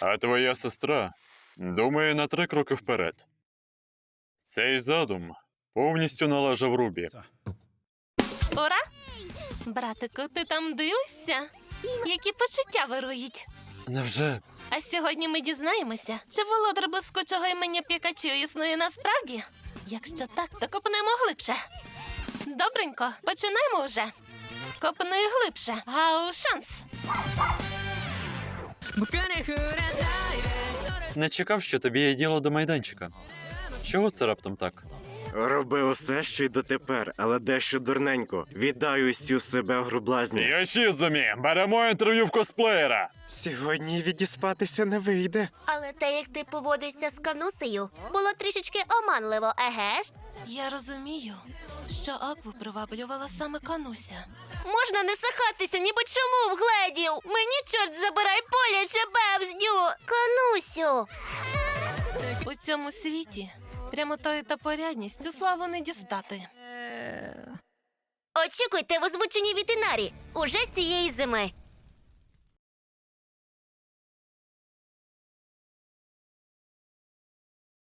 А твоя сестра думає на три кроки вперед. Цей задум повністю належав Рубі. Ура! Братику, ти там дивишся? Які почуття вирують? Невже? А сьогодні ми дізнаємося, чи володар блискучого імені Пікачу існує насправді? Якщо так, то копнемо глибше. Добренько, починаємо вже. Копни глибше. Гау, шанс. Не чекав, що тобі є діло до майданчика. Чого це раптом так? Роби усе, що й дотепер, але дещо дурненько. Віддаю усю себе в грублазні. Йошізумі, беремо інтерв'ю в косплеєра. Сьогодні відіспатися не вийде. Але те, як ти поводишся з канусею, було трішечки оманливо, еге ж? Я розумію, що Акву приваблювала саме Кануся. Можна не сахатися, ніби чому вгледів. Мені чорт забирай поляче бевзню. Канусю. У цьому світі прямотою та порядністю славу не дістати. Очікуйте в озвученні вітинарі уже цієї зими.